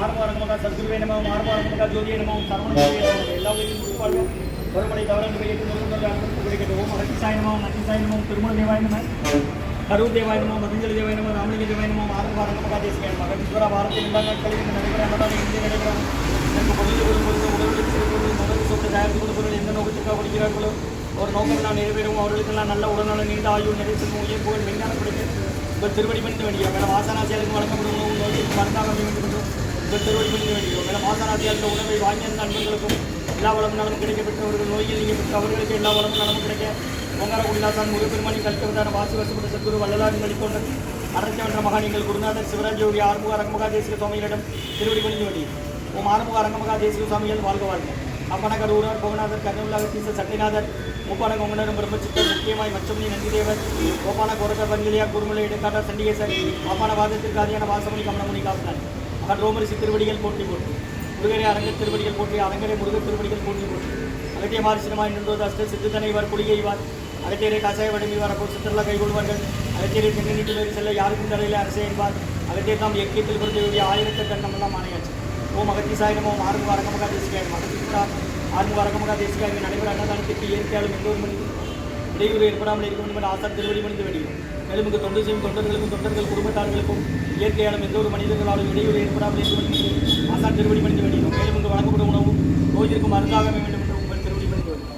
சிவே நம மார்பாரமுக ஜோதிய நம சரவண ஜோதிய நம. எல்லா உயிரும் உட்பாடு ஒருமலை தவறந்து கையிட்டு நூறு அன்பு கிடைக்கட்டும் ஓம் அகத்திசாய நம நத்திசாய திருமண தேவாய கரூர் தேவாய மதுஞ்சலி மதஞ்சலி ராமலிங்க தேவாய நம மார்பாரமுக மகாதேசிய நம. அகத்தீஸ்வர பாரதி நிர்வாக கல்வி நடைபெற இந்திய நடைபெறாங்க எனக்கு பொருள் ஒரு பொருள் உடல் பொருள் முதல் சொத்து தயாரித்து கொண்டு பொருள் எந்த நோக்கத்திற்காக கொடுக்கிறார்களோ ஒரு நோக்கம் நான் நிறைவேறும் அவர்களுக்கெல்லாம் நல்ல உடல்நல நீண்ட ஆயுள் நிறைவேற்றும் செல்வம் உயர் புகழ் மெய்ஞான கிடைக்கும் உங்கள் திருவடி பண்ணிட்டு வேண்டிய மேலே வாசனாசியாருக்கு வழங்கப்படும் உணவு நோய்க்கு மருந்தாக அமைய வேண்டும் என்றும் உங்கள் திருவடி பண்ணிட்டு வேண்டிய உணவை வாங்கி அந்த நண்பர்களுக்கும் எல்லா வளமும் நலமும் கிடைக்கப்பெற்றவர்கள் நோயில் நீங்கள் பெற்ற அவர்களுக்கு எல்லா வளமும் நலமும் கிடைக்க பொங்கார குடிலாசான் முருகப்பெருமானி கல்கவதான வாசி வசப்பட்ட சத்குரு வள்ளலாரின் வழிகொண்ட அரசவன்ற மகானிகள் குருநாதர் சிவராஜ் ஆறுமுக அரங்கமகா தேசிக சுவாமிகளிடம் திருவடி பணிந்து வேண்டிய ஓம் ஆறுமுக அரங்கமகா தேசிக சுவாமிகள் வாழ்க வாழ்க. அப்பனகர் ஊரார் புவனாதர் கர்ணவுல்லாக தீச சக்திநாதர் முப்பான கொங்கணரும் பிரம்மச்சித்தர் முக்கியமாய் மச்சமணி நந்திதேவர் கோபான கோரகர் வன்கிலியா குருமலை இடைக்காட்டார் சண்டிகேசர் பாப்பான வாதத்திற்கு ஆதியான வாசமணி கமலமணி காப்பினார் மகன் திருவடிகள் போற்றி போற்றி. முருகரை அரங்க திருவடிகள் போற்றி அரங்கரை முருகர் திருவடிகள் போற்றி போற்றி. அகத்திய மாரிசனமாய் நின்றோது அஷ்ட சித்துதனைவர் குடியைவார் அகத்தியரை கசாய வடமிவார் அப்போ சித்திரலா கைகொள்வார்கள் அகத்தியரை தென்னை வேறு செல்ல யாருக்கும் தரையில் அரசே என்பார். அகத்தியர் நாம் இயக்கியத்தில் பிறந்தவருடைய ஆயிரத்தெட்டு நம்மெல்லாம் ஆணையாச்சு ஓம் அகத்திசாய நமோ ஆறுமுக அரங்கமகா தேசிகாய் மகத்திசா ஆறுமுக அரங்கமகா தேசிகாய் நடைபெற அன்னதானத்திற்கு இயற்கையாலும் எந்த ஒரு இடையூறு ஏற்படாமல் இருக்க வேண்டும் என ஆசார் திருவடி மணிந்து வேண்டும் மேலும் தொண்டு செய்யும் தொண்டர்களுக்கும் தொண்டர்கள் குடும்பத்தார்களுக்கும் இயற்கையாலும் எந்த ஒரு மனிதர்களாலும் இடையூறு ஏற்படாமல் இருக்க வேண்டும் என்று ஆசார் திருவடி மணிந்து வேண்டியும் மேலும் இங்கு வழங்கப்படும் உணவும் நோய்க்கு மருந்தாக வேண்டும் என்று உங்கள் திருவடி மணிந்து வேண்டும்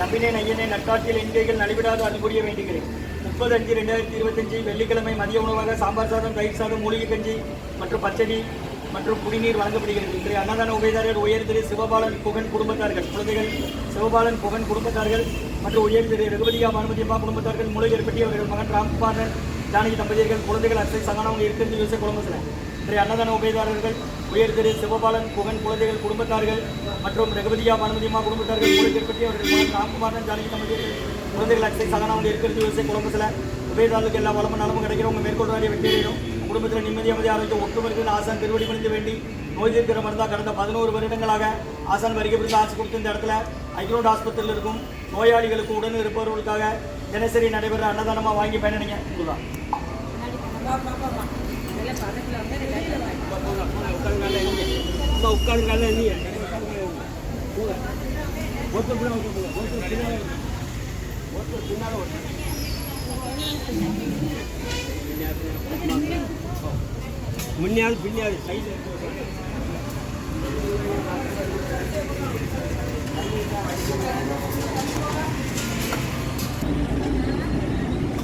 நம்பினேன் ஐயனே நட்டாற்றில் எண்கைகள் நலிவிடாது அன்புரிய வேண்டுகிறேன். முப்பது அஞ்சு ரெண்டாயிரத்தி இருபத்தஞ்சு வெள்ளிக்கிழமை மதிய உணவாக சாம்பார் சாதம் தயிர் சாதம் மூலிகை கஞ்சி மற்றும் பச்சடி மற்றும் குடிநீர் வழங்கப்படுகிறது. இன்றைய அன்னதான உபயதாரர் உயர் திரு சிவபாலன் புகன் குடும்பத்தார்கள். குழந்தைகள் சிவபாலன் புகன் குடும்பத்தார்கள் மற்றும் உயர் திரு ரகுபதியா பானுமதியம்மா குடும்பத்தார்கள் மூலிகற்பட்டி அவர்கள் மகன் ராம்குமாரன் ஜானகி தம்பதியர்கள் குழந்தைகள் அச்சை சகானவங்க இருக்கிறது யோசிக்க குடும்பத்தில். திரு அன்னதான உபயதாரர்கள் உயர் திரு சிவபாலன் புகன் குழந்தைகள் குடும்பத்தார்கள் மற்றும் ரகுபதியா பானுமதியம்மா குடும்பத்தார்கள் பற்றி அவர்கள் ராம்குமாரன் ஜானகி தம்பதியர்கள் குழந்தைகள் அச்சை வந்து இருக்கிறது விவசாய குடும்பத்தில் உபயதாரர்களுக்கு எல்லா வளமும் நலமும் கிடைக்கிற உங்கள் மேற்கொள்வாரிய வெற்றியிடும் குடும்பத்தில் நிம்மதியாக ஆரோக்கியம் ஒட்டுமருக்கு ஆசான் திருவடி பணிந்து வேண்டி நோய் தீர்க்கிற மருந்தாக கடந்த பதினோரு வருடங்களாக ஆசான் வருகை ஆசை கொடுத்த இந்த இடத்துல ஐக்ரோட் ஆஸ்பத்திரியில் இருக்கும் நோயாளிகளுக்கு உடன் இருப்பவர்களுக்காக தினசரி நடைபெற அன்னதானமாக வாங்கி பயனடைங்க. இதுதான் உட்காருங்க. முன்னாள் பின்னாள் சைடு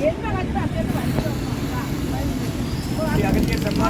அகத்தியர் சன்மார்க்க சங்கம்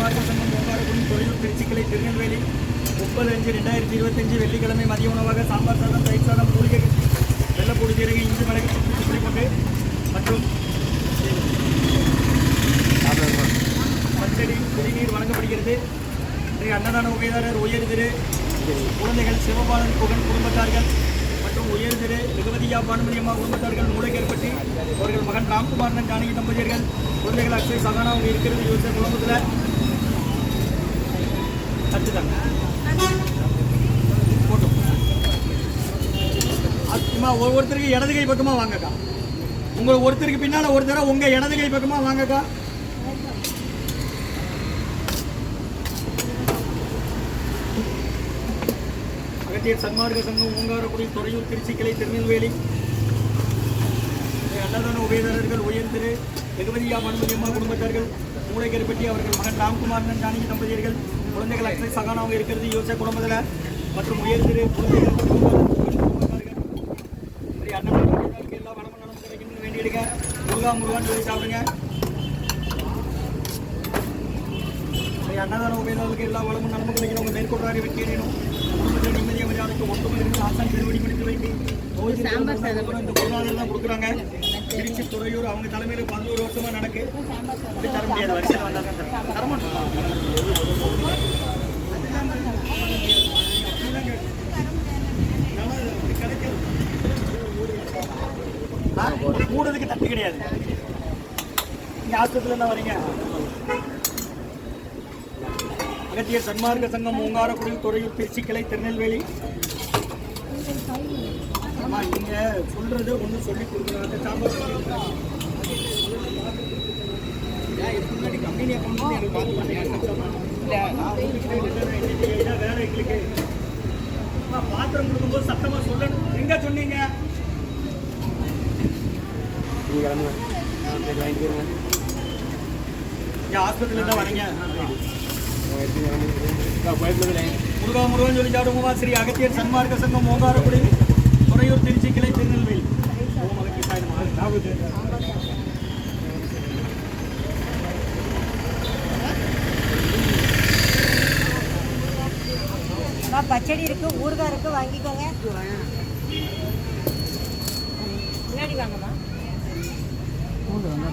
சன்மார்க்க சங்கம் மூன்றாவது தொழில் திருச்சிக்கலை திருநெல்வேலி முப்பது அஞ்சு ரெண்டாயிரத்தி இருபத்தஞ்சு வெள்ளிக்கிழமை மதிய உணவாக சாம்பார் சாதம் தயிர் சாதம் மூலிகை வெள்ளப்பூடி சீரகை இஞ்சி மிளகு சுற்றி மற்றும் பச்சடி குடிநீர் வழங்கப்படுகிறது இன்றைய அன்னதான உபயதாரர் உயர் திரு குழந்தைகள் சிவபாலன் புகன் குடும்பத்தார்கள் மற்றும் உயர் திரு ரகுபதியா பானுமதியம்மா குடும்பத்தார்கள் மூளைக்கேற்பட்டி அவர்கள் மகன் ராம்குமாரன் ஜானகி தம்பதியர்கள் குழந்தைகள் அக்ஷய் சகானா அவங்க இருக்கிறது யோசிச்ச குடும்பத்தில் கற்றுதாங்க போட்டோம். அம்மா ஒவ்வொருத்தருக்கு இடது கை பக்கமாக வாங்கக்கா. உங்கள் ஒருத்தருக்கு பின்னால் ஒருத்தர உங்கள் இடது கை பக்கமாக வாங்கக்கா. அகத்தியர் சன்மார்க்க சங்கம் ஓங்காரக்குடி துறையூர் திருச்சிக்கிளை திருநெல்வேலி. அன்னதான உபயதாரர்கள் உயர்ந்திரு திரு வெகுமதியா மனுமதியம்மா குடும்பத்தார்கள். மூளைக்கருப்பட்டி அவர்கள் மகன் ராம்குமாரன் ஜானகி தம்பதியர்கள் குழந்தைகள் அக்ஷய் சகானாவும் இருக்கிறது யோசை குடும்பத்தில் மற்றும் உயர் திரு குழந்தைகள் எல்லா வளமும் நலமும் கிடைக்கணும்னு வேண்டியிருக்க முருகா முருகான்னு சொல்லி சாப்பிடுங்க. அன்னதான உபயதாரர்களுக்கு எல்லா வளமும் நலமும் கிடைக்கணும் உங்கள் மேற்கொள்றாரு வெற்றி அடையணும் குடும்பத்தில் நிம்மதி மரியாதைக்கு ஒட்டுமணி இருந்து ஆசான் திருவடி மணித்து வைத்து நோய் இந்த தான் கொடுக்குறாங்க. திருச்சி துறையூர் அவங்க தலைமையில பதினோரு வருஷமா நடக்கு. தர முடியாது வரிசையில் வந்தாங்க தர- தட்டு கிடையாது. நீங்க ஆஸ்பத்திரியில இருந்தா வரீங்க. அகத்திய சன்மார்க்க சங்கம் மூங்காரக்குடி துறையூர் திருச்சி கிளை திருநெல்வேலி. ஆமா நீங்க சொல்றது ஒண்ணு சொல்லி கொடுக்குறாங்க முன்னாடி கம்பெனி அக்கௌண்ட் எனக்கு பார்த்து பண்ணீங்க நான் உங்களுக்கு return ஆயிட்டு இதான் வேலை எங்களுக்கு. அம்மா, பாத்திரம் கொடுக்கும்போது சத்தமா சொல்லணும். எங்க சொன்னீங்க? இங்க ஆஸ்பத்திரியில தான் வரீங்க. முருகா முருகன் சொல்லி சாடுமா ஸ்ரீ அகத்தியர் சன்மார்க்க சங்கம் மோகாரக்குடி துறையூர் திருச்சி கிளை திருநெல்வேலி. பச்சடி இருக்கு ஊறுகாய் இருக்கு வாங்கிக்கோங்க. முன்னாடி வாங்கம்மா. அம்மா,